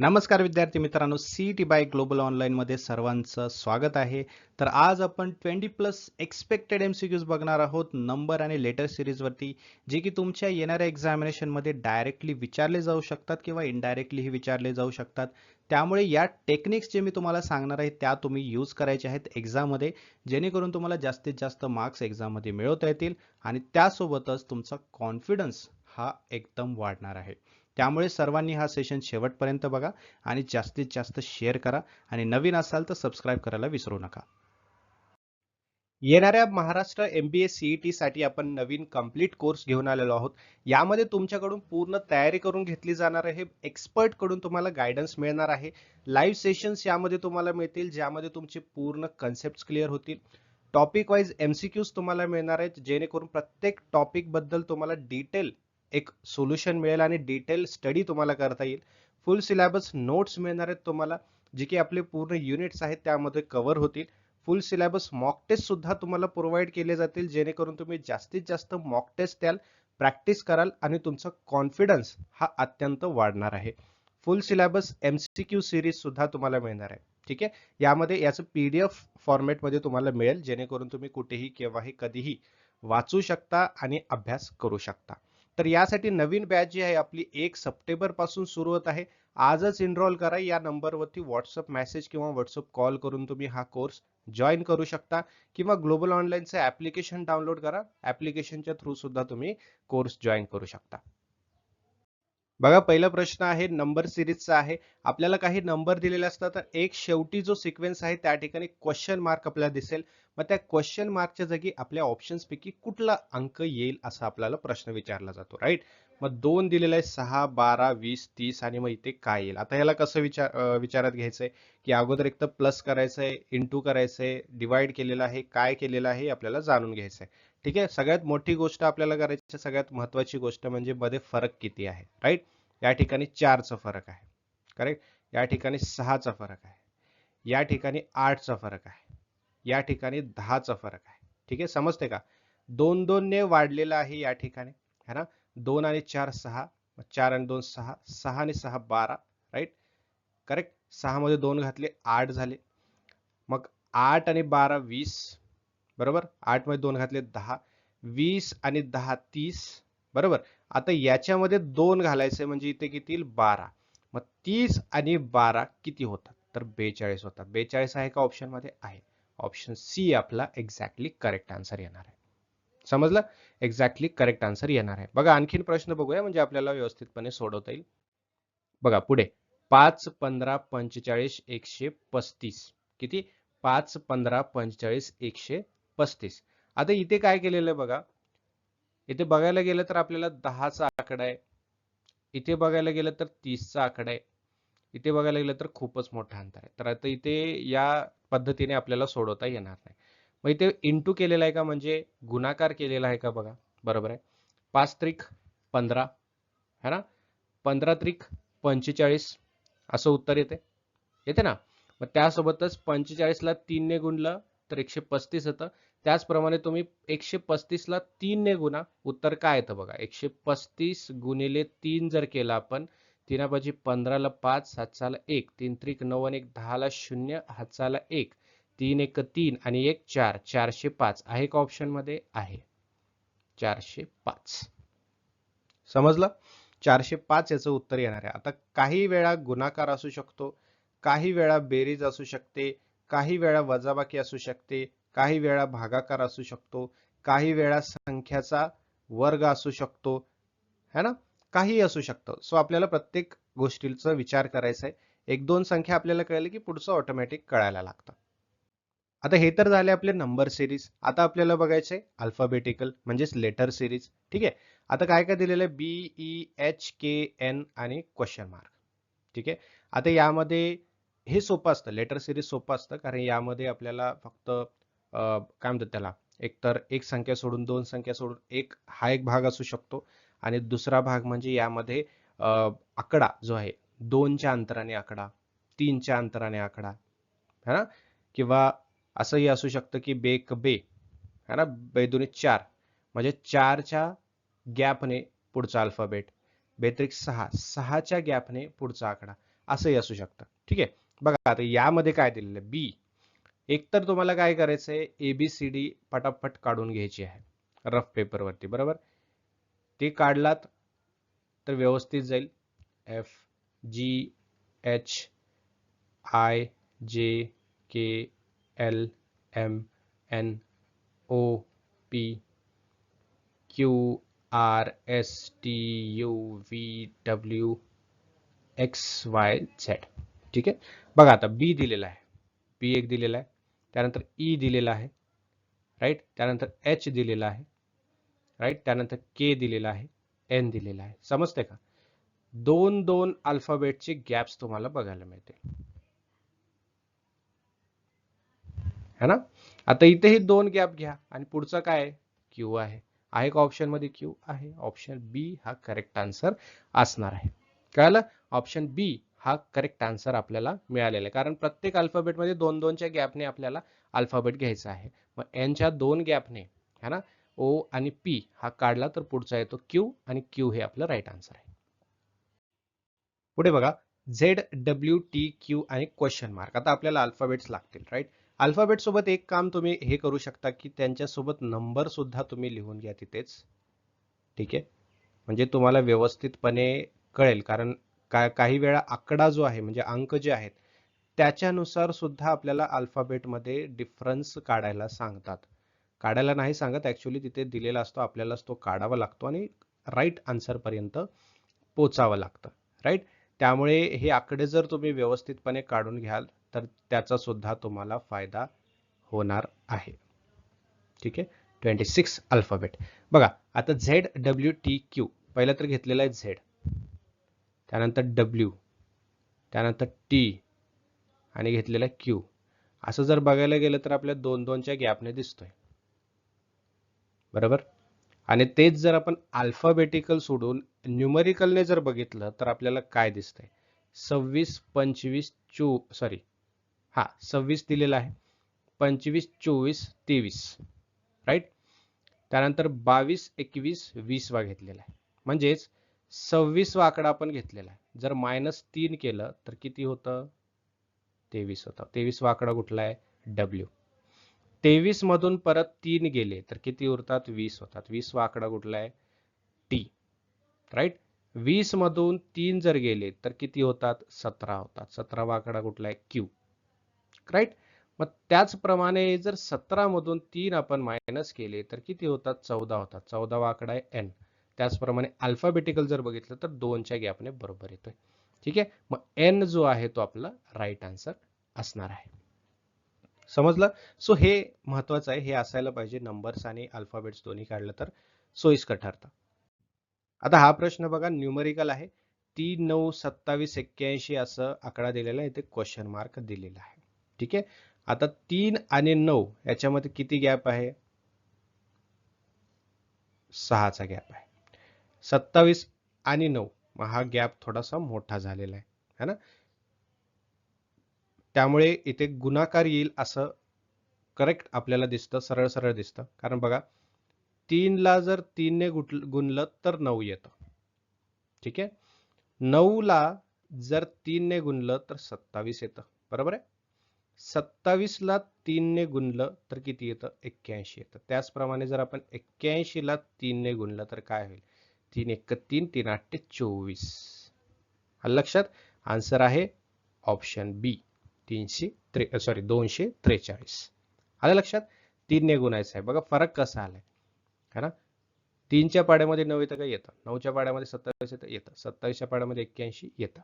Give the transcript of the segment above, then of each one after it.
नमस्कार विद्यार्थी मित्रांनो सी टी बाय ग्लोबल ऑनलाईनमध्ये सर्वांचं स्वागत आहे. तर आज आपण twenty plus expected M C Qs बघणार आहोत. नंबर आणि लेटर सिरीजवरती जे की तुमच्या येणाऱ्या एक्झामिनेशनमध्ये डायरेक्टली विचारले जाऊ शकतात किंवा इनडायरेक्टलीही विचारले जाऊ शकतात. त्यामुळे या टेक्निक्स जे मी तुम्हाला सांगणार आहे त्या तुम्ही यूज करायच्या आहेत एक्झाममध्ये जेणेकरून तुम्हाला जास्तीत जास्त मार्क्स एक्झाममध्ये मिळवता येतील आणि त्यासोबतच तुमचा कॉन्फिडन्स हा एकदम वाढणार आहे. त्यामुळे सर्वांनी हा सेशन शेवटपर्यंत बघा आणि जास्तीत जास्त शेअर करा आणि नवीन असाल तर सबस्क्राईब करायला विसरू नका. येणाऱ्या Maharashtra M B A CET साठी आपण नवीन कंप्लीट कोर्स घेऊन आलेलो आहोत. यामध्ये तुमच्याकडून पूर्ण तयारी करून घेतली जाणार आहे. एक्सपर्टकडून तुम्हाला गायडन्स मिळणार आहे. लाईव्ह सेशन्स यामध्ये तुम्हाला मिळतील ज्यामध्ये तुमचे पूर्ण कन्सेप्ट क्लिअर होतील. टॉपिक वाईज एमसीक्यूज तुम्हाला मिळणार आहेत. जेणेकरून प्रत्येक टॉपिकबद्दल तुम्हाला डिटेल एक सोल्युशन मिळेल आणि डिटेल स्टडी तुम्हाला करता येईल. फुल सिलेबस नोट्स मिळणार आहेत तुम्हाला जे की आपले पूर्ण युनिट्स आहेत त्यामध्ये कव्हर होतील. फुल सिलेबस मॉक टेस्ट सुद्धा तुम्हाला प्रोव्हाइड केले जातील जेणेकरून तुम्ही जास्तीत जास्त मॉक टेस्ट द्याल प्रॅक्टिस कराल आणि तुमचा कॉन्फिडन्स हा अत्यंत वाढणार आहे. फुल सिलेबस क्यू सिरीज सुद्धा तुम्हाला मिळणार आहे. ठीक आहे? यामध्ये याचं पीडीएफ फॉर्मॅटमध्ये तुम्हाला मिळेल जेणेकरून तुम्ही कुठेही केव्हाही कधीही वाचू शकता आणि अभ्यास करू शकता. तर यासाठी नवीन बॅच जी आहे आपली एक सप्टेंबरपासून सुरू होत आहे. आजच इनरोल करा. या नंबरवरती व्हॉट्सअप मेसेज किंवा व्हॉट्सअप कॉल करून तुम्ही हा कोर्स जॉईन करू शकता. किंवा ग्लोबल ऑनलाईनचं ऍप्लिकेशन डाउनलोड करा. ऍप्लिकेशनच्या थ्रू सुद्धा तुम्ही कोर्स जॉईन करू शकता. बघा पहिला प्रश्न आहे नंबर सिरीजचा आहे. आपल्याला काही नंबर दिलेले असतात तर एक शेवटी जो सिक्वेन्स आहे त्या ठिकाणी क्वेश्चन मार्क आपल्याला दिसेल. मग त्या क्वेश्चन मार्कच्या जागी आपल्या ऑप्शन्सपैकी कुठला अंक येईल असा आपल्याला प्रश्न विचारला जातो राईट मग दोन दिलेला आहे सहा बारा वीस तीस आणि मग इथे काय येईल? आता ह्याला कसं विचार विचारात घ्यायचंय? की अगोदर एक तर प्लस करायचंय इंटू करायचंय डिवाइड केलेलं आहे काय केलेलं आहे आपल्याला जाणून घ्यायचंय. ठीक आहे? सगळ्यात मोठी गोष्ट आपल्याला करायची सगळ्यात महत्वाची गोष्ट म्हणजे मध्ये फरक किती आहे राईट या ठिकाणी चारचा फरक आहे करेक्ट या ठिकाणी सहाचा फरक आहे या ठिकाणी आठचा फरक आहे या ठिकाणी दहाचा फरक आहे ठीक आहे? समजते का? दोन दोनने वाढलेला आहे या ठिकाणी है ना? दोन आणि चार सहा चार आणि दोन सहा सहा आणि सहा बारा राईट करेक्ट सहा मध्ये दोन घातले आठ झाले. मग आठ आणि बारा वीस बरोबर? आठमध्ये दोन घातले दहा. वीस आणि दहा तीस. बरोबर? आता याच्यामध्ये दोन घालायचे म्हणजे इथे किती बारा. मग तीस आणि बारा किती होतात? तर बेचाळीस होतात. बेचाळीस आहे का ऑप्शनमध्ये आहे. ऑप्शन सी आपला एक्झॅक्टली करेक्ट आन्सर येणार आहे. समजलं? एक्झॅक्टली करेक्ट आन्सर येणार आहे. बघा आणखीन प्रश्न बघूया म्हणजे आपल्याला व्यवस्थितपणे सोडवता येईल. बघा पुढे. पाच पंधरा पंचेचाळीस एकशे पस्तीस. किती? पाच पंधरा पंचेचाळीस एकशे पस्तीस. आता इथे काय केलेलं आहे बघा. इथे बघायला गेलं तर आपल्याला दहाचा आकडा आहे. इथे बघायला गेलं तर तीसचा आकडा आहे. इथे बघायला गेलं तर खूपच मोठा अंतर आहे. तर आता इथे या पद्धतीने आपल्याला सोडवता येणार नाही. मग इथे इंटू केलेला आहे का? म्हणजे गुणाकार केलेला आहे का बघा? बरोबर आहे. पाच त्रिक पंधरा. है ना? पंधरा त्रिक पंचेचाळीस. असं उत्तर येते. येते ना? मग त्यासोबतच पंचेचाळीसला तीनने गुणलं तर एकशे पस्तीस होतं. त्याचप्रमाणे तुम्ही एकशे पस्तीसला तीनने गुणा उत्तर काय येतं बघा? एकशे पस्तीस गुणिले तीन जर केलं आपण तीनापाची पंधराला पाच सातसाला एक तीन त्रिक नऊ आणि एक दहाला शून्य हातसाला एक तीन एक तीन आणि एक चार चारशे पाच. आहे का ऑप्शनमध्ये? आहे. चारशे पाच. समजलं? चारशे पाच याचं उत्तर येणार आहे. आता काही वेळा गुणाकार असू शकतो काही वेळा बेरीज असू शकते काही वेळा वजाबाकी असू शकते काही वेळा भागाकार असू शकतो काही वेळा संख्याचा वर्ग असू शकतो है ना? काही असू शकतं. सो आपल्याला प्रत्येक गोष्टीचा विचार करायचा आहे. एक दोन संख्या आपल्याला कळली की पुढचं ऑटोमॅटिक कळायला लागतं. आता हे तर झाले आपले नंबर सिरीज आता आपल्याला बघायचे अल्फाबेटिकल म्हणजेच लेटर सिरीज ठीक आहे? आता काय काय दिलेलं आहे? B E H K N आणि क्वेश्चन मार्क ठीक आहे? आता यामध्ये हे सोपं असतं. लेटर सिरीज सोपं असतं. कारण यामध्ये आपल्याला फक्त काय म्हणतात त्याला? एक तर एक संख्या सोडून दोन संख्या सोडून एक हा एक भाग असू शकतो. आणि दुसरा भाग म्हणजे यामध्ये आकडा जो आहे दोनच्या अंतराने आकडा तीनच्या अंतराने आकडा है ना? किंवा असंही असू शकतं की बेक बे है ना? बेदुनी चार. म्हणजे चारच्या गॅपने पुढचा अल्फाबेट. बेत्रिक सहा सहाच्या गॅपने पुढचा आकडा. असंही असू शकतं. ठीक आहे? बघा आता यामध्ये काय दिलेलं बी. एकतर तुम्हाला काय करायचं आहे एबीसीडी पटापट काढून घ्यायची आहे. रफ पेपरवरती बरोबर? ते काढलात तर व्यवस्थित जाईल. F G H I J K L M N O P Q R S T U V W X Y Z ठीक आहे? बघा आता बी दिलेला आहे. बी एक दिलेला आहे. त्यानंतर e ई दिलेला आहे राईट त्यानंतर एच दिलेला आहे राईट त्यानंतर के दिलेला आहे एन दिलेला आहे. समजते का? दोन दोन अल्फाबेटचे गॅप्स तुम्हाला बघायला मिळतील. है ना? आता इथे हे दोन गॅप घ्या आणि पुढचा काय क्यू आहे. आहे का ऑप्शनमध्ये क्यू आहे. ऑप्शन बी हा करेक्ट आन्सर असणार आहे. कळलं? ऑप्शन बी हा करेक्ट आन्सर आपल्याला मिळालेला आहे. कारण प्रत्येक अल्फाबेटमध्ये दोन दोनच्या गॅपने आपल्याला अल्फाबेट घ्यायचा आहे. मग एनच्या दोन गॅपने है ना? ओ आणि पी हा काढला तर पुढचा येतो क्यू आणि क्यू हे आपलं राईट आन्सर आहे. पुढे बघा. झेड डब्ल्यू टी क्यू आणि क्वेश्चन मार्क आता आपल्याला अल्फाबेट्स लागतील राईट अल्फाबेट सोबत एक काम तुम्ही हे करू शकता की त्यांच्यासोबत नंबर सुद्धा तुम्ही लिहून घ्या तिथेच. ठीक आहे? म्हणजे तुम्हाला व्यवस्थितपणे कळेल. कारण का काही वेळा आकडा जो आहे म्हणजे अंक जे आहेत त्याच्यानुसार सुद्धा आपल्याला अल्फाबेटमध्ये डिफरन्स काढायला सांगतात. काढायला नाही सांगत ॲक्च्युली तिथे दिलेला असतो आपल्यालाच तो काढावा लागतो आणि राईट आन्सरपर्यंत पोचावं लागतं राईट त्यामुळे हे आकडे जर तुम्ही व्यवस्थितपणे काढून घ्याल तर त्याचा सुद्धा तुम्हाला फायदा होणार आहे. ठीक आहे? ट्वेंटी सिक्स अल्फाबेट बघा आता झेड डब्ल्यू टी क्यू पहिला तर घेतलेला आहे झेड त्यानंतर डब्ल्यू त्यानंतर टी आणि घेतलेला क्यू असं जर बघायला गेलं तर आपल्या दोन दोनच्या गॅपने दिसतोय. बरोबर? आणि तेच जर आपण अल्फाबेटिकल सोडून न्यूमरिकलने जर बघितलं तर आपल्याला काय दिसतंय? सव्वीस पंचवीस चो सॉरी हा सव्वीस दिलेला आहे. पंचवीस चोवीस तेवीस. राईट त्यानंतर बावीस एकवीस वीस वा घेतलेला आहे. म्हणजेच सव्वीसवा आकडा आपण घेतलेला आहे. जर मायनस तीन केलं तर किती होतं? तेवीस होतं. तेवीसवा आकडा कुठला आहे? डब्ल्यू तेवीस मधून परत तीन गेले तर किती उरतात? वीस होतात. वीसवा आकडा कुठला आहे? टी राईट वीस मधून तीन जर गेले तर किती होतात? सतरा होतात. सतरावा आकडा कुठला आहे? क्यू राईट मग त्याचप्रमाणे जर सतरा मधून तीन आपण मायनस केले तर किती होतात? चौदा होतात. चौदावा आकडा आहे एन त्याचप्रमाणे अल्फाबेटिकल जर बघितलं तर दोनच्या गॅपने बरोबर येतोय. ठीक आहे? मग एन जो आहे तो आपला राईट आन्सर असणार आहे. समजलं? सो हे महत्वाचं आहे. हे असायला पाहिजे नंबर्स आणि अल्फाबेट्स दोन्ही काढलं तर सोयीस्कर ठरतं. आता हा प्रश्न बघा न्यूमरिकल आहे. तीन नऊ सत्तावीस एक्क्याऐंशी असं आकडा दिलेला आहे. इथे क्वेश्चन मार्क दिलेला आहे. ठीक आहे? आता तीन आणि नऊ याच्यामध्ये किती गॅप आहे? सहाचा गॅप आहे. सत्तावीस आणि नऊ. मग हा गॅप थोडासा मोठा झालेला आहे. है ना? त्यामुळे इथे गुणाकार येईल असं करेक्ट आपल्याला दिसतं सरळ सरळ दिसतं. कारण बघा तीनला जर तीनने गुणलं तर नऊ येतं. ठीक आहे? नऊला जर तीनने गुणलं तर सत्तावीस येतं. बरोबर आहे? सत्तावीसला तीनने गुणलं तर किती येतं? एक्क्याऐंशी येतं. त्याचप्रमाणे जर आपण एक्क्याऐंशीला तीनने गुणलं तर काय होईल? तीन एक तीन तीन आठ ते चोवीस. लक्षात? आन्सर आहे ऑप्शन बी तीनशे त्रे सॉरी दोनशे त्रेचाळीस. आलं लक्षात? तीनने गुणायचं आहे. बघा फरक कसा आलाय. है ना? तीनच्या पाड्यामध्ये नऊ येतं का? येतं. नऊच्या पाड्यामध्ये सत्तावीस येतं? येतं. सत्तावीसच्या पाड्यामध्ये एक्क्याऐंशी येतं.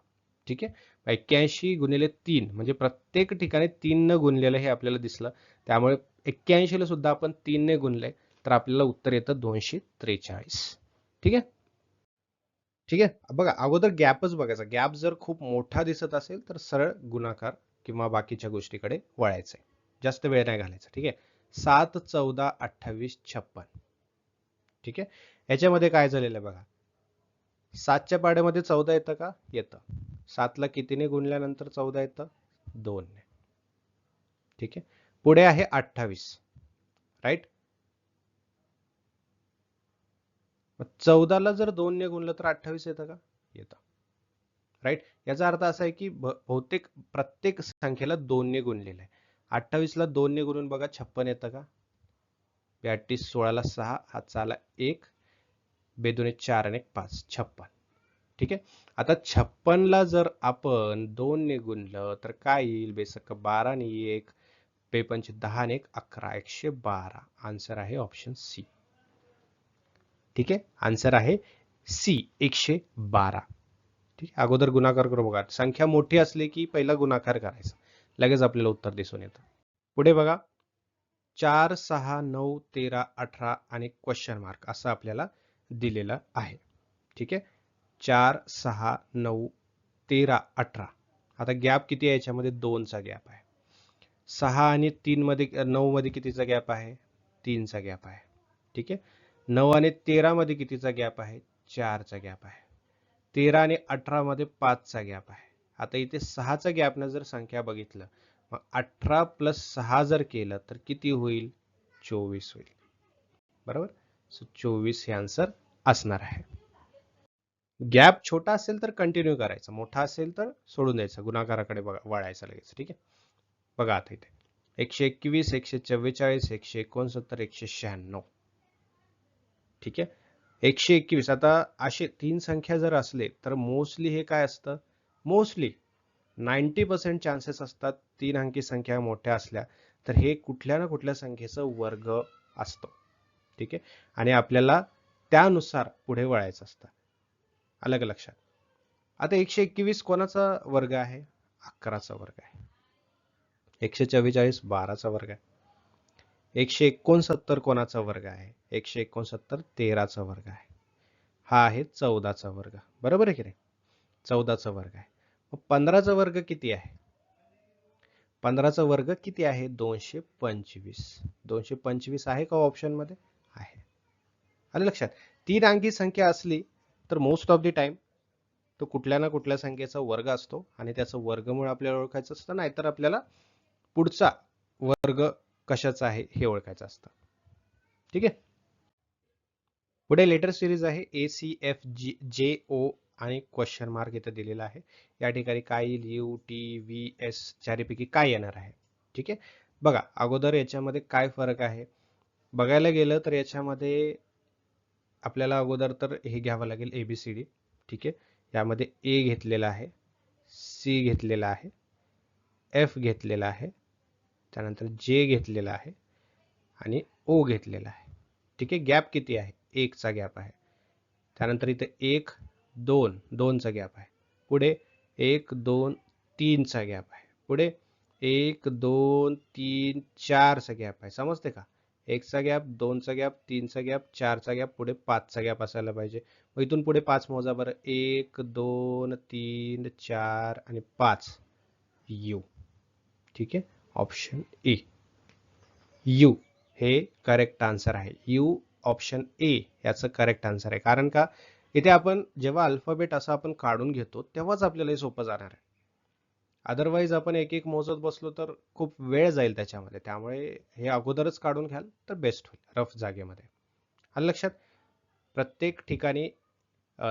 ठीक आहे? एक्क्याऐंशी गुणिले तीन म्हणजे प्रत्येक ठिकाणी तीननं गुणलेलं हे आपल्याला दिसलं. त्यामुळे एक्क्याऐंशीला सुद्धा आपण तीनने गुणलंय तर आपल्याला उत्तर येतं दोनशे त्रेचाळीस. ठीक आहे? ठीक आहे? बघा अगोदर गॅपच बघायचा. गॅप जर खूप मोठा दिसत असेल तर सरळ गुणाकार किंवा बाकीच्या गोष्टीकडे वळायचंय. जास्त वेळ नाही घालायचा ठीक आहे? सात चौदा अठ्ठावीस छप्पन. ठीक आहे? याच्यामध्ये काय झालेलं आहे बघा? सातच्या पाड्यामध्ये चौदा येतं का? येतं. सातला कितीने गुणल्यानंतर चौदा येतं? दोनने. ठीक आहे? पुढे आहे अठ्ठावीस. राईट चौदाला जर दोनने गुणलं तर अठ्ठावीस येतं का? येतं. राईट याचा अर्थ असा आहे की बहुतेक प्रत्येक संख्येला दोनने गुणलेलं आहे अठ्ठावीसला दोनने गुणून बघा छप्पन येतं का? बेअट्टीस सोळाला सहा हातचा आला एक बेदोने चार आणि एक पाच छप्पन. ठीक आहे? आता छप्पनला जर आपण दोनने गुणलं तर काय येईल? बेसक बारा आणि एक बेपंच दहा आणि एक अकरा एकशे बारा. आन्सर आहे ऑप्शन सी ठीक आहे? आन्सर आहे सी एकशे बारा. ठीक आहे? अगोदर गुणाकार करू बघा. संख्या मोठी असली की पहिला गुणाकार करायचा. लगेच आपल्याला उत्तर दिसून येतं. पुढे बघा. चार सहा नऊ तेरा अठरा आणि क्वेश्चन मार्क असं आपल्याला दिलेलं आहे. ठीक आहे? चार सहा नऊ तेरा अठरा. आता गॅप किती आहे? याच्यामध्ये दोनचा गॅप आहे. सहा आणि तीनमध्ये नऊमध्ये कितीचा गॅप आहे? तीनचा गॅप आहे. ठीक आहे? नऊ आणि तेरामध्ये कितीचा गॅप आहे? चारचा गॅप आहे. तेरा आणि अठरामध्ये पाचचा गॅप आहे. आता इथे सहाचा गॅपनं जर संख्या बघितलं मग अठरा प्लस सहा जर केलं तर किती होईल? चोवीस होईल. बरोबर? सो चोवीस हे आन्सर असणार आहे. गॅप छोटा असेल तर कंटिन्यू करायचा मोठा असेल तर सोडून द्यायचा गुणाकाराकडे वळायचा लगेच ठीक आहे? बघा आता इथे. एकशे एकवीस एकशे चव्वेचाळीस एकशे एकोणसत्तर एकशे शहाण्णव. ठीक आहे? एकशे एकवीस. आता असे तीन संख्या जर असले तर मोस्टली हे काय असतं? मोस्टली नाईन्टी पर्सेंट चान्सेस असतात तीन अंकी संख्या मोठ्या असल्या तर हे कुठल्या ना कुठल्या संख्येचं वर्ग असतो. ठीक आहे? आणि आपल्याला त्यानुसार पुढे वळायचं असतं. अलग लक्षात. आता एकशे एकवीस कोणाचा वर्ग आहे? अकराचा वर्ग आहे. एकशे चव्वेचाळीस बाराचा वर्ग आहे. एकशे एकोणसत्तर कोणाचा वर्ग आहे? एकशे एकोणसत्तर तेराचा वर्ग आहे. हा आहे चौदाचा वर्ग. बरोबर आहे की नाही? चौदाचा वर्ग आहे. मग पंधराचा वर्ग किती आहे? पंधराचा वर्ग किती आहे? दोनशे पंचवीस. दोनशे पंचवीस आहे का ऑप्शनमध्ये आहे. आलं लक्षात? तीन अंकी संख्या असली तर मोस्ट ऑफ द टाइम तो कुठल्या ना कुठल्या संख्येचा वर्ग असतो आणि त्याचं वर्गमूळ आपल्याला ओळखायचं असतं नाहीतर आपल्याला पुढचा वर्ग कशाचा आहे हे ओळखायचं असतं. ठीक आहे? पुढे लेटर सिरीज आहे ए सी एफ जी जे ओ आणि क्वेश्चन मार्क इथं दिलेला आहे. या ठिकाणी काय येईल? यू टी व्ही एस चारीपैकी काय येणार आहे? ठीक आहे? बघा अगोदर याच्यामध्ये काय फरक आहे? बघायला गेलं तर याच्यामध्ये आपल्याला अगोदर तर हे घ्यावं लागेल ए बी सी डी ठीक आहे? यामध्ये ए घेतलेला आहे सी घेतलेला आहे एफ घेतलेला आहे त्यानंतर जे घेतलेला आहे आणि ओ घेतलेला आहे. ठीक आहे? गॅप किती आहे? एकचा गॅप आहे. त्यानंतर इथे एक दोन दोनचा गॅप आहे. पुढे एक दोन तीनचा गॅप आहे. पुढे एक दोन तीन चारचा गॅप आहे. समजते का? एकचा गॅप दोनचा गॅप तीनचा गॅप चारचा गॅप पुढे पाचचा गॅप असायला पाहिजे. मग इथून पुढे पाच मोजा बरं. एक दोन तीन चार आणि पाच. यू. ठीक आहे? Option A. यू. हे करेक्ट आन्सर आहे. यू ऑप्शन ए याचं करेक्ट आन्सर आहे. कारण का इथे आपण जेव्हा अल्फाबेट असं आपण काढून घेतो तेव्हाच आपल्याला हे सोपं जाणार आहे. अदरवाईज आपण एक एक मोजत बसलो तर खूप वेळ जाईल त्याच्यामध्ये. त्यामुळे हे अगोदरच काढून घ्याल तर बेस्ट होईल रफ जागेमध्ये. आणि लक्षात प्रत्येक ठिकाणी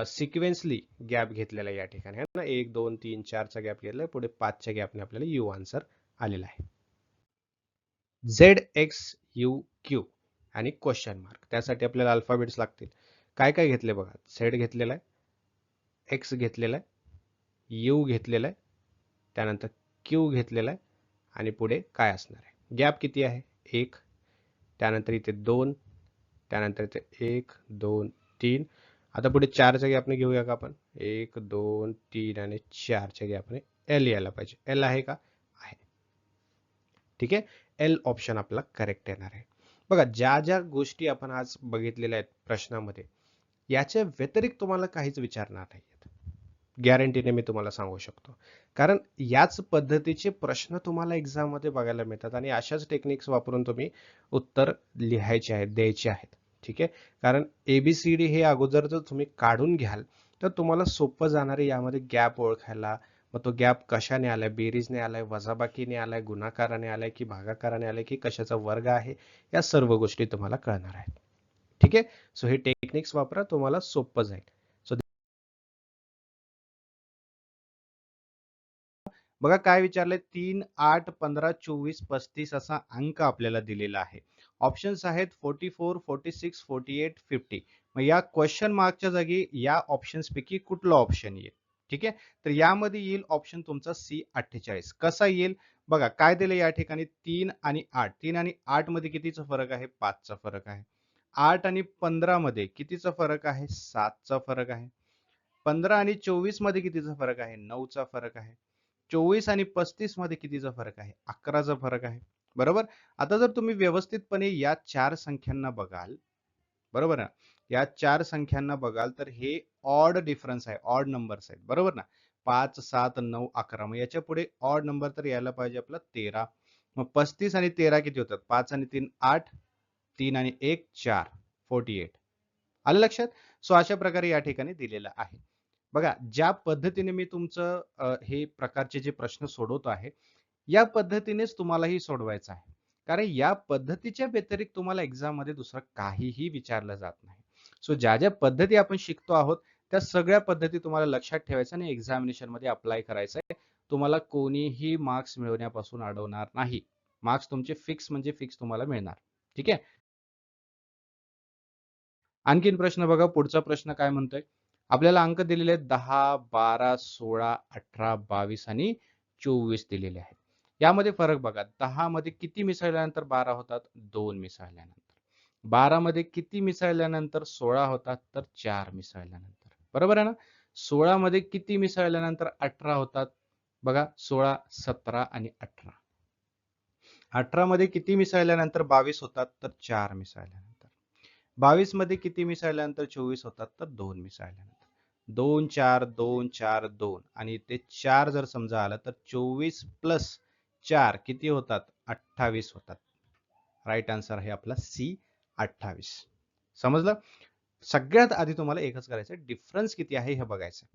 सिक्वेन्सली गॅप घेतलेला या ठिकाणी. आहे ना? एक दोन तीन चारचा गॅप घेतलाय पुढे पाचच्या गॅपने आपल्याला यू आन्सर आलेला आहे. झेड एक्स यू क्यू आणि क्वेश्चन मार्क त्यासाठी आपल्याला अल्फाबेट्स लागतील. काय काय घेतले बघा? झेड घेतलेला आहे एक्स घेतलेला आहे यू घेतलेला आहे त्यानंतर क्यू घेतलेला आहे आणि पुढे काय असणार आहे? गॅप किती आहे? एक. त्यानंतर इथे दोन. त्यानंतर इथे एक दोन तीन. आता पुढे चारच्या गॅपने घेऊया का आपण? एक दोन तीन आणि चारच्या गॅपने एल यायला पाहिजे. एल आहे का? आहे. ठीक आहे? एल ऑप्शन आपला करेक्ट येणार आहे. बघा ज्या ज्या गोष्टी आपण आज बघितलेल्या आहेत प्रश्नामध्ये याच्या व्यतिरिक्त तुम्हाला काहीच विचारणार नाही गॅरंटीने मी तुम्हाला सांगू शकतो. कारण याच पद्धतीचे प्रश्न तुम्हाला एक्झाममध्ये बघायला मिळतात आणि अशाच टेक्निक्स वापरून तुम्ही उत्तर लिहायचे आहेत द्यायचे आहेत. ठीक आहे? कारण एबीसीडी हे अगोदर जर तुम्ही काढून घ्याल तर तुम्हाला सोपं जाणारे यामध्ये गॅप ओळखायला मग तो गॅप कशाने आलाय? बेरीजने आलाय वजाबाकीने आलाय गुणाकाराने आलाय की भागाकाराने आलाय की कशाचा वर्ग आहे? या सर्व गोष्टी तुम्हाला कळणार आहेत. ठीक आहे? सो हे टेक्निक्स वापरा तुम्हाला सोपं जाईल. सो बघा काय विचारलंय तीन आठ पंधरा चोवीस पस्तीस असा अंक आपल्याला दिलेला आहे. ऑप्शन्स आहेत forty four forty six forty eight fifty मग या क्वेश्चन मार्कच्या जागी या ऑप्शन्स पैकी कुठलं ऑप्शन येईल? ठीक आहे? तर यामध्ये येईल ऑप्शन तुमचा सी अठ्ठेचाळीस. कसा येईल? बघा काय दिलं या ठिकाणी तीन आणि आठ. तीन आणि आठमध्ये कितीचा फरक आहे? पाचचा फरक आहे. आठ आणि पंधरा मध्ये कितीचा फरक आहे? सातचा फरक आहे. पंधरा आणि चोवीसमध्ये कितीचा फरक आहे? नऊचा फरक आहे. चोवीस आणि पस्तीसमध्ये कितीचा फरक आहे? अकराचा फरक आहे. बरोबर? आता जर तुम्ही व्यवस्थितपणे या चार संख्यांना बघाल बरोबर ना? या चार संख्यांना बघाल तर हे ऑड डिफरन्स आहे ऑड नंबर्स आहेत. बरोबर ना? पाच सात नऊ अकरा. मग याच्यापुढे ऑड नंबर तर यायला पाहिजे आपला तेरा. मग पस्तीस आणि तेरा किती होतात? पाच आणि तीन आठ. तीन आणि एक चार. फोर्टी एट आलं लक्षात? सो अशा प्रकारे या ठिकाणी दिलेलं आहे. बघा ज्या पद्धतीने मी तुमचं हे प्रकारचे जे प्रश्न सोडवतो आहे या पद्धतीनेच तुम्हालाही सोडवायचं आहे. कारण या पद्धतीच्या व्यतिरिक्त तुम्हाला एक्झाममध्ये दुसरं काहीही विचारलं जात नाही. सो ज्या ज्या पद्धती आपण शिकतो आहोत त्या सगळ्या पद्धती तुम्हाला लक्षात ठेवायच्या आणि एक्झामिनेशनमध्ये अप्लाय करायचं आहे. तुम्हाला कोणीही मार्क्स मिळवण्यापासून अडवणार नाही. मार्क्स तुमचे फिक्स म्हणजे फिक्स तुम्हाला मिळणार. ठीक आहे? आणखीन प्रश्न बघा पुढचा प्रश्न काय म्हणतोय? आपल्याला अंक दिलेले आहेत दहा बारा सोळा अठरा बावीस आणि चोवीस दिलेले आहेत. यामध्ये फरक बघा. दहा मध्ये किती मिसळल्यानंतर बारा होतात? दोन मिसळल्यानंतर. बारा मध्ये किती मिसळल्यानंतर सोळा होतात तर चार मिसळल्यानंतर. बरोबर आहे ना? सोळा मध्ये किती मिसळल्यानंतर अठरा होतात बघा सोळा सतरा आणि अठरा. अठरा मध्ये किती मिसळल्यानंतर बावीस होतात तर चार मिसळल्यानंतर. बावीसमध्ये किती मिसळल्यानंतर चोवीस होतात तर दोन मिसळल्यानंतर. दोन चार दोन चार दोन. आणि ते चार जर समजा आलं तर चोवीस प्लस चार किती होतात? अठ्ठावीस होतात. राईट आन्सर आहे आपला सी अठ्ठावीस. समजलं? सगळ्यात आधी तुम्हाला एकच करायचं डिफरन्स किती आहे हे बघायचं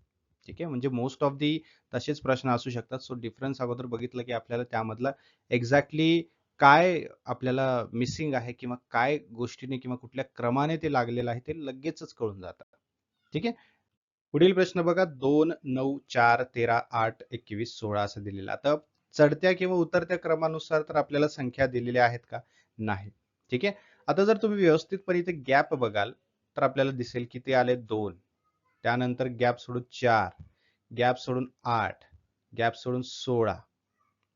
ठीक आहे? म्हणजे मोस्ट ऑफ दी तसेच प्रश्न असू शकतात. सो डिफरन्स अगोदर बघितलं की आपल्याला त्यामधला एक्झॅक्टली काय आपल्याला मिसिंग आहे किंवा काय गोष्टीने किंवा कुठल्या क्रमाने ते लागलेलं आहे ते लगेचच कळून जातात ठीक आहे? पुढील प्रश्न बघा. दोन नऊ चार तेरा आठ एकवीस सोळा असं दिलेलं. आता चढत्या किंवा उतरत्या क्रमानुसार तर आपल्याला संख्या दिलेल्या आहेत का? नाही. ठीक आहे? आता जर तुम्ही व्यवस्थितपणे इथे गॅप बघाल तर आपल्याला दिसेल की ते आले दोन. त्यानंतर गॅप सोडून चार गॅप सोडून आठ गॅप सोडून सोळा.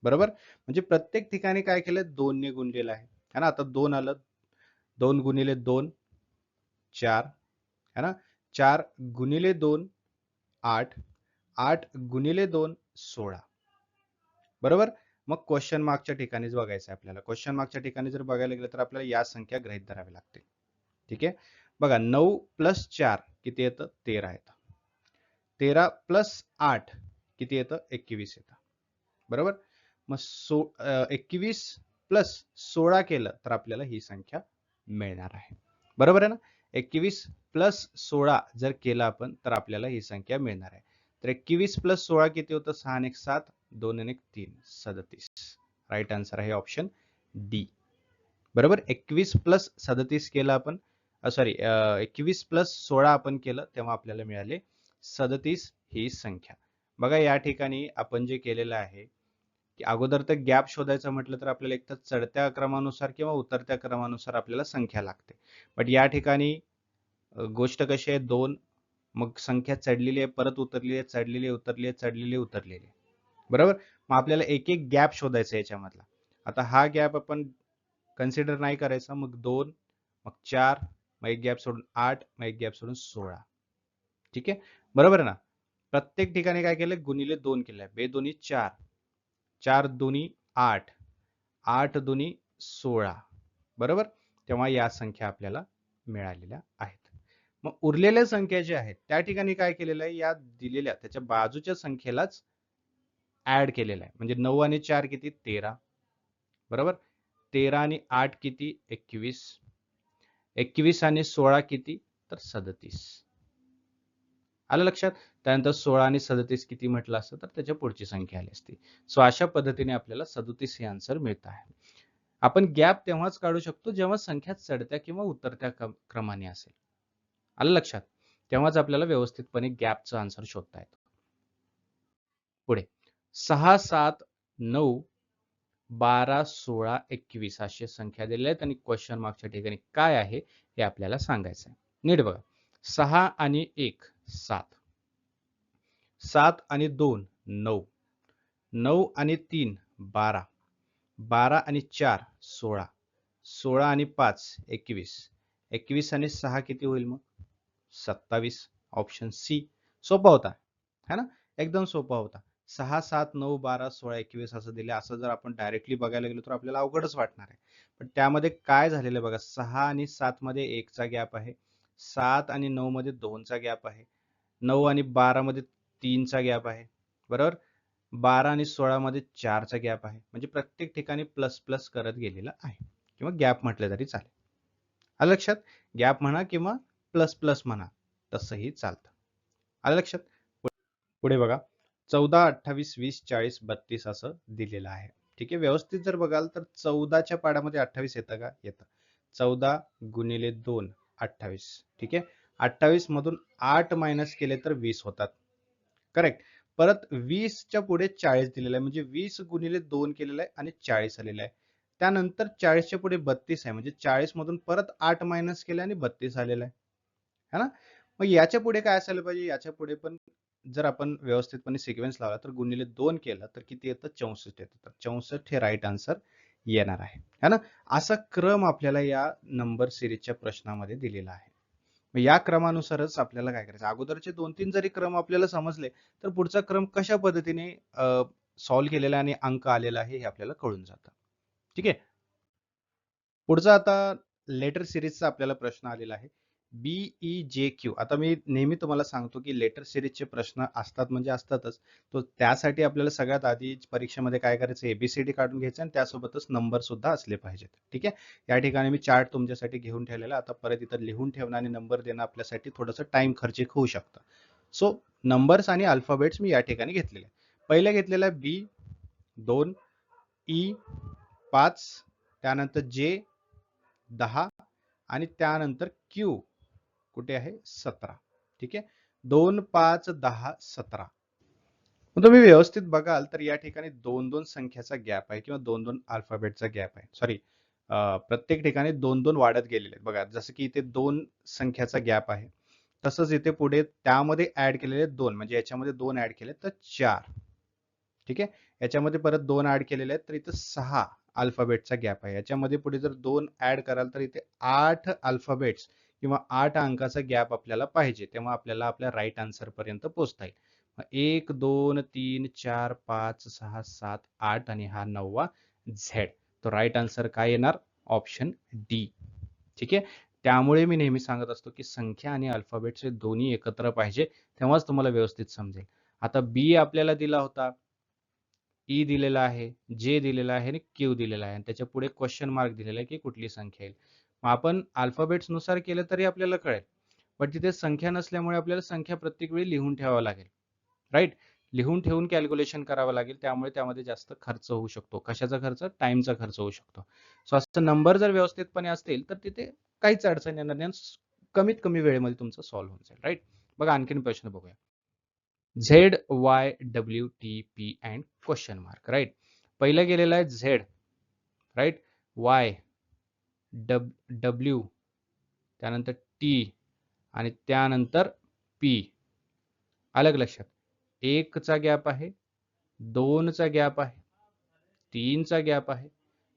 बरोबर? म्हणजे प्रत्येक ठिकाणी काय केलं? दोनने गुणलेलं आहे. है ना? आता दोन आलं. दोन गुणिले दोन चार. है ना? चार गुणिले दोन आठ. आठ गुणिले दोन सोळा. बरोबर? मग क्वेश्चन मार्कच्या ठिकाणीच बघायचं आहे आपल्याला. क्वेश्चन मार्कच्या ठिकाणी जर बघायला गेलं तर आपल्याला या संख्या गृहीत धराव्या लागतील ठीक आहे? बघा नऊ प्लस चार किती येतं? तेरा येतं. तेरा प्लस आठ किती येतं? एकवीस येतं. बरोबर? मग सो एकवीस प्लस सोळा केलं तर आपल्याला ही संख्या मिळणार आहे. बरोबर आहे ना? एकवीस प्लस सोळा जर केलं आपण तर आपल्याला ही संख्या मिळणार आहे. तर एकवीस प्लस सोळा किती होतं? सहा एक सात. दोन एक तीन सदतीस. राईट आन्सर आहे ऑप्शन डी बरोबर? एकवीस प्लस सदतीस केलं आपण सॉरी एकवीस प्लस सोळा आपण केलं तेव्हा आपल्याला मिळाले सदतीस ही संख्या. बघा या ठिकाणी आपण जे केलेलं आहे की अगोदर तर गॅप शोधायचं म्हटलं तर आपल्याला एक तर चढत्या क्रमानुसार किंवा उतरत्या क्रमानुसार आपल्याला संख्या लागते. बट या ठिकाणी गोष्ट कशी आहे? दोन. मग संख्या चढलेली आहे परत उतरलेली आहे चढलेली उतरली आहे चढलेली उतरलेली आहे. बरोबर? मग आपल्याला एक एक गॅप शोधायचा याच्यामधला. आता हा गॅप आपण कन्सिडर नाही करायचा. मग दोन मग चार मग एक गॅप सोडून आठ मग एक गॅप सोडून सोळा. ठीक आहे? बरोबर ना? प्रत्येक ठिकाणी काय केलंय? गुणिले दोन केलंय. बे दोन्ही चार. चार दोन्ही आठ. आठ दोन्ही सोळा. बरोबर? तेव्हा या संख्या आपल्याला मिळालेल्या आहेत. मग उरलेल्या संख्या ज्या आहेत त्या ठिकाणी काय केलेलं आहे? या दिलेल्या त्याच्या बाजूच्या संख्येलाच ऍड केलेला आहे. म्हणजे नऊ आणि चार किती? तेरा. बरोबर? तेरा आणि आठ किती? एकवीस. एकवीस आणि सोळा किती? तर सदतीस. आलं लक्षात? त्यानंतर सोळा आणि सदतीस किती म्हटलं असतं तर त्याच्या पुढची संख्या आली असती. सो अशा पद्धतीने आपल्याला सदतीस हे आन्सर मिळत आहे. आपण गॅप तेव्हाच काढू शकतो जेव्हा संख्या चढत्या किंवा उतरत्या क्रमाने असेल. आलं लक्षात? तेव्हाच आपल्याला व्यवस्थितपणे गॅपचं आन्सर शोधता येतो. पुढे. सहा सात नऊ बारा सोळा एकवीस अशी संख्या दिलेल्या आहेत आणि क्वेश्चन मार्कच्या ठिकाणी काय आहे हे आपल्याला सांगायचं आहे. नीट बघा. सहा आणि एक सात. सात आणि दोन नऊ. नऊ आणि तीन बारा. बारा आणि चार सोळा. सोळा आणि पाच एकवीस. एकवीस आणि सहा किती होईल मग? सत्तावीस. ऑप्शन सी सोपा होता. है ना? एकदम सोपा होता. सहा सात नऊ बारा सोळा एकवीस असं दिले. असं जर आपण डायरेक्टली बघायला गेलो तर आपल्याला अवघडच वाटणार आहे. पण त्यामध्ये काय झालेलं आहे बघा? सहा आणि सात मध्ये एकचा गॅप आहे. सात आणि नऊ मध्ये दोनचा गॅप आहे. नऊ आणि बारा मध्ये तीनचा गॅप आहे. बरोबर? बारा आणि सोळा मध्ये चारचा गॅप आहे. म्हणजे प्रत्येक ठिकाणी प्लस प्लस करत गेलेला आहे. किंवा गॅप म्हटलं तरी चालेल. आलं लक्षात? गॅप म्हणा किंवा प्लस प्लस म्हणा तसंही चालतं. आलं लक्षात? पुढे बघा. चौदा अठ्ठावीस वीस चाळीस बत्तीस असं दिलेलं आहे. ठीक आहे? व्यवस्थित जर बघाल तर चौदाच्या पाड्यामध्ये अठ्ठावीस येतं का? येतं. चौदा गुणिले दोन अठ्ठावीस. ठीक आहे? अठ्ठावीस मधून आठ मायनस केले तर वीस होतात. करेक्ट परत वीसच्या पुढे चाळीस दिलेलं आहे. म्हणजे वीस गुणिले दोन केलेलं आहे आणि चाळीस आलेलं आहे. त्यानंतर चाळीसच्या पुढे बत्तीस आहे. म्हणजे चाळीस मधून परत आठ मायनस केले आणि बत्तीस आलेलं आहे. है ना? मग याच्यापुढे काय असायला पाहिजे? याच्यापुढे पण जर आपण व्यवस्थितपणे सिक्वेन्स लावला तर गुणिले दोन केलं तर किती येतं? चौसष्ट येतं. तर चौसष्ट हे राईट आन्सर येणार आहे. है ना? असा क्रम आपल्याला या नंबर सिरीजच्या प्रश्नामध्ये दिलेला आहे. मग या क्रमानुसारच आपल्याला काय करायचं? अगोदरचे दोन तीन जरी क्रम आपल्याला समजले तर पुढचा क्रम कशा पद्धतीने सॉल्व्ह केलेला आणि अंक आलेला आहे हे आपल्याला कळून जातं. ठीक आहे? पुढचा आता लेटर सिरीजचा आपल्याला प्रश्न आलेला आहे. बीई जे क्यू आता मी नेहमी तुम्हाला सांगतो की लेटर सिरीजचे प्रश्न असतात म्हणजे असतातच. तो त्यासाठी आपल्याला सगळ्यात आधी परीक्षेमध्ये काय करायचं? एबीसीडी काढून घ्यायचं आणि त्यासोबतच नंबर सुद्धा असले पाहिजेत. ठीक आहे? या ठिकाणी मी चार्ट तुमच्यासाठी घेऊन ठेवलेला आता परत इथं लिहून ठेवणं आणि नंबर देणं आपल्यासाठी थोडंसं टाइम खर्चिक होऊ शकतं. सो नंबर्स आणि अल्फाबेट्स मी या ठिकाणी घेतलेले पहिलं घेतलेलं आहे बी दोन ई पाच त्यानंतर जे दहा आणि त्यानंतर क्यू कुठे आहे? सतरा. ठीक आहे? दोन पाच दहा सतरा. मग तुम्ही व्यवस्थित बघाल तर या ठिकाणी दोन दोन संख्याचा गॅप आहे किंवा दोन दोन अल्फाबेटचा गॅप आहे. सॉरी प्रत्येक ठिकाणी दोन दोन वाढत गेलेले आहेत. बघा जसं की इथे दोन संख्याचा गॅप आहे तसंच इथे पुढे त्यामध्ये ऍड केलेले दोन म्हणजे याच्यामध्ये दोन ऍड केले तर चार. ठीक आहे? याच्यामध्ये परत दोन ऍड केलेले आहेत तर इथं सहा अल्फाबेटचा गॅप आहे. याच्यामध्ये पुढे जर दोन ऍड कराल तर इथे आठ अल्फाबेट्स किंवा आठ अंकाचा गॅप आपल्याला पाहिजे तेव्हा आपल्याला आपल्या राईट आन्सर पर्यंत पोहोचता येईल. एक दोन तीन चार पाच सहा सात आठ आणि हा नववा झेड. तो राईट आन्सर काय येणार? ऑप्शन डी ठीक आहे? त्यामुळे मी नेहमी सांगत असतो की संख्या आणि अल्फाबेटचे दोन्ही एकत्र पाहिजे तेव्हाच तुम्हाला व्यवस्थित समजेल. आता बी आपल्याला दिला होता. ई दिलेला आहे जे दिलेला आहे आणि क्यू दिलेला आहे. आणि त्याच्या पुढे क्वेश्चन मार्क दिलेला आहे की कुठली संख्या येईल. मग आपण अल्फाबेट्सनुसार केलं तरी आपल्याला कळेल. पण तिथे संख्या नसल्यामुळे आपल्याला संख्या प्रत्येक वेळी लिहून ठेवावं लागेल. राईट लिहून ठेवून कॅल्क्युलेशन करावं लागेल. त्यामुळे त्यामध्ये जास्त खर्च होऊ शकतो. कशाचा खर्च? टाइमचा खर्च होऊ शकतो. सो असं नंबर जर व्यवस्थितपणे असतील तर तिथे काहीच अडचण येणार नाही. कमीत कमी वेळेमध्ये तुमचं सॉल्व्ह होऊन जाईल. राईट बघा आणखीन प्रश्न बघूया. Z Y W T P and question mark right पहिलं गेलेलं आहे Z right Y dub W त्यानंतर टी आणि त्यानंतर पी. अलग लक्षात. एकचा गॅप आहे दोनचा गॅप आहे तीनचा गॅप आहे.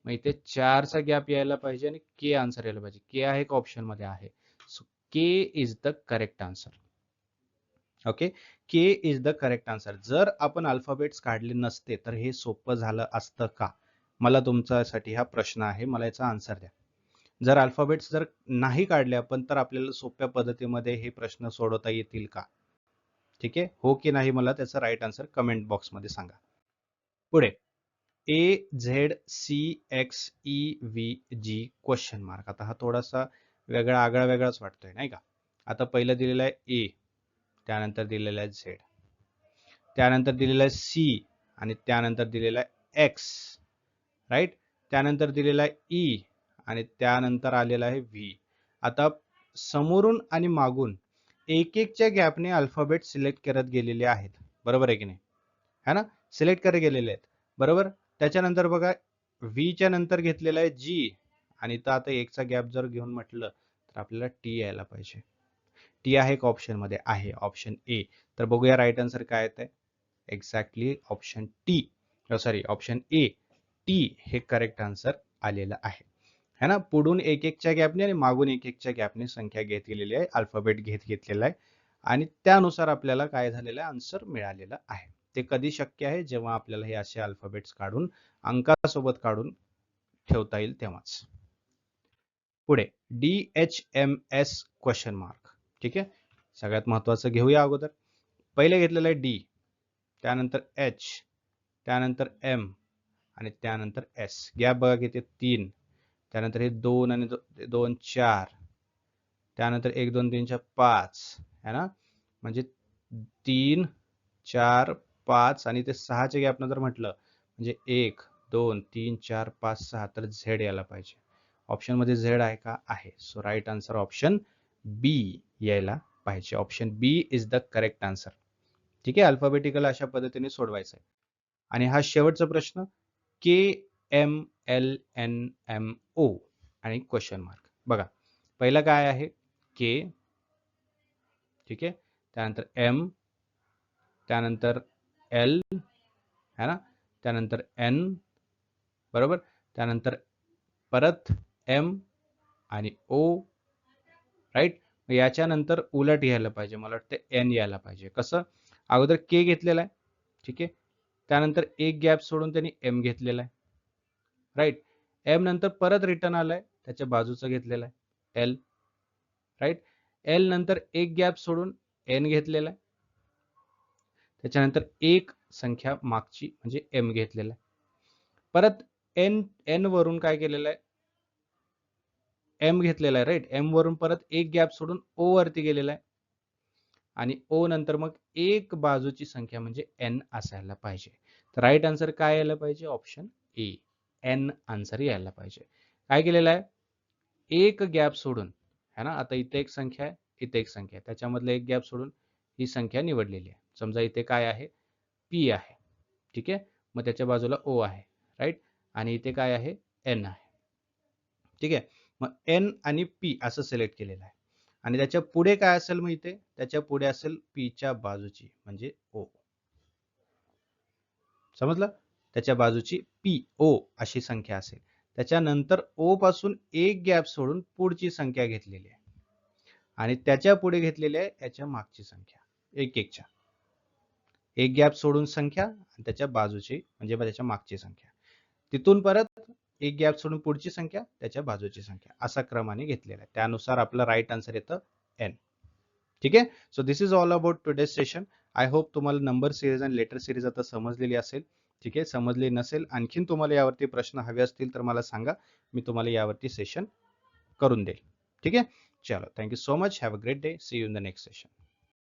मग इथे चारचा गॅप यायला पाहिजे आणि के आन्सर यायला पाहिजे. के आहे का ऑप्शनमध्ये आहे. So K is the correct answer okay K is the correct answer जर आपण अल्फाबेट्स काढले नसते तर हे सोपं झालं असतं का? मला तुमच्यासाठी हा प्रश्न आहे. मला याचा आन्सर द्या. जर अल्फाबेट्स जर नाही काढले आपण तर आपल्याला सोप्या पद्धतीमध्ये हे प्रश्न सोडवता येतील का? ठीक आहे? हो की नाही मला त्याचा राईट आन्सर कमेंट बॉक्समध्ये सांगा. पुढे. A Z C X E V G question mark आता हा थोडासा वेगळा आगळा वेगळाच वाटतोय नाही का? आता पहिलं दिलेलं आहे ए त्यानंतर दिलेलं आहे झेड त्यानंतर दिलेलं आहे सी आणि त्यानंतर दिलेला आहे एक्स राईट त्यानंतर दिलेला आहे ई आणि त्यानंतर आलेला आहे व्ही आता समोरून आणि मागून एक एकच्या गॅपने अल्फाबेट सिलेक्ट करत गेलेले आहेत. बरोबर आहे की नाही? है ना? सिलेक्ट करत गेलेले आहेत. बरोबर? त्याच्यानंतर बघा व्हीच्या नंतर घेतलेला आहे जी आणि तर आता एकचा गॅप जर घेऊन म्हटलं तर आपल्याला टी यायला पाहिजे. टी आहे का ऑप्शनमध्ये. आहे ऑप्शन ए तर बघूया राईट आन्सर काय येत आहे exactly option T sorry option A T हे करेक्ट आन्सर आलेलं आहे. है ना? पुढून एक एकच्या गॅपने आणि मागून एक एकच्या गॅपने संख्या घेत गेलेली आहे अल्फाबेट घेत घेतलेला आहे. आणि त्यानुसार आपल्याला काय झालेलं आहे? आन्सर मिळालेलं आहे. ते कधी शक्य आहे? जेव्हा आपल्याला हे असे अल्फाबेट्स काढून अंकासोबत काढून ठेवता येईल तेव्हाच. पुढे D H M S question mark ठीक आहे? सगळ्यात महत्वाचं घेऊया अगोदर. पहिले घेतलेलं आहे डी त्यानंतर एच त्यानंतर एम आणि त्यानंतर एस गॅप बघा किती तीन. त्यानंतर हे दोन आणि दोन चार. त्यानंतर एक दोन तीन चार पाच. है ना? म्हणजे तीन चार पाच आणि ते सहाच्या गॅपनं जर म्हटलं म्हणजे एक दोन तीन चार पाच सहा तर झेड यायला पाहिजे. ऑप्शनमध्ये झेड आहे का? आहे. So right answer option B यायला पाहिजे. Option B is the correct answer ठीक आहे? अल्फाबेटिकल अशा पद्धतीने सोडवायचं आहे आणि हा शेवटचा प्रश्न K M L N M O आणि क्वेश्चन मार्क बघा पहिला काय आहे? के ठीक आहे? त्यानंतर एम त्यानंतर एल है ना? त्यानंतर एन बरोबर? त्यानंतर परत एम आणि ओ राईट याच्यानंतर उलट यायला पाहिजे. मला वाटतं एन यायला पाहिजे. कसं? अगोदर के घेतलेला आहे. ठीक आहे? त्यानंतर एक गॅप सोडून त्यांनी एम घेतलेला आहे. राईट एम नंतर परत रिटर्न आलाय त्याच्या बाजूचं घेतलेलं आहे. एल राईट एल नंतर एक गॅप सोडून एन घेतलेला आहे. त्याच्यानंतर एक संख्या मागची म्हणजे एम घेतलेला आहे. परत एन एन वरून काय केलेलं आहे? एम घेतलेला आहे राईट एम वरून परत एक गॅप सोडून ओ वरती गेलेला आहे. आणि ओ नंतर मग एक बाजूची संख्या म्हणजे एन असायला पाहिजे. तर राईट आन्सर काय यायला पाहिजे? ऑप्शन ए एन आन्सर यायला पाहिजे. काय केलेलं आहे? एक गॅप सोडून है ना? आता इथे एक संख्या आहे इथे एक संख्या आहे. त्याच्यामधलं एक गॅप सोडून ही संख्या निवडलेली आहे. समजा इथे काय आहे? पी आहे. ठीक आहे? मग त्याच्या बाजूला ओ आहे. राईट आणि इथे काय आहे? एन आहे. ठीक आहे? मग एन आणि पी असं सिलेक्ट केलेलं आहे. आणि त्याच्या पुढे काय असेल मग इथे? त्याच्या पुढे असेल पीच्या बाजूची म्हणजे ओ समजलं? त्याच्या बाजूची पी ओ अशी संख्या असेल. त्याच्यानंतर ओ पासून एक गॅप सोडून पुढची संख्या घेतलेली आहे. आणि त्याच्या पुढे घेतलेली आहे याच्या मागची संख्या. एक एकच्या. एक गॅप सोडून संख्या आणि त्याच्या बाजूची म्हणजे त्याच्या मागची संख्या. तिथून परत एक गॅप सोडून पुढची संख्या त्याच्या बाजूची संख्या. असा क्रमाने घेतलेला आहे. त्यानुसार आपलं राईट आन्सर येतं एन ठीक आहे? So this is all about today session I hope तुम्हाला नंबर सिरीज आणि लेटर सिरीज आता समजलेली असेल. ठीक आहे समजले नसेल आणखीन तुम्हाला यावरती प्रश्न हवे असतील तर मला सांगा मी तुम्हाला यावरती सेशन करून देईल. ठीक आहे? चलो thank you so much have a great day see you in the next session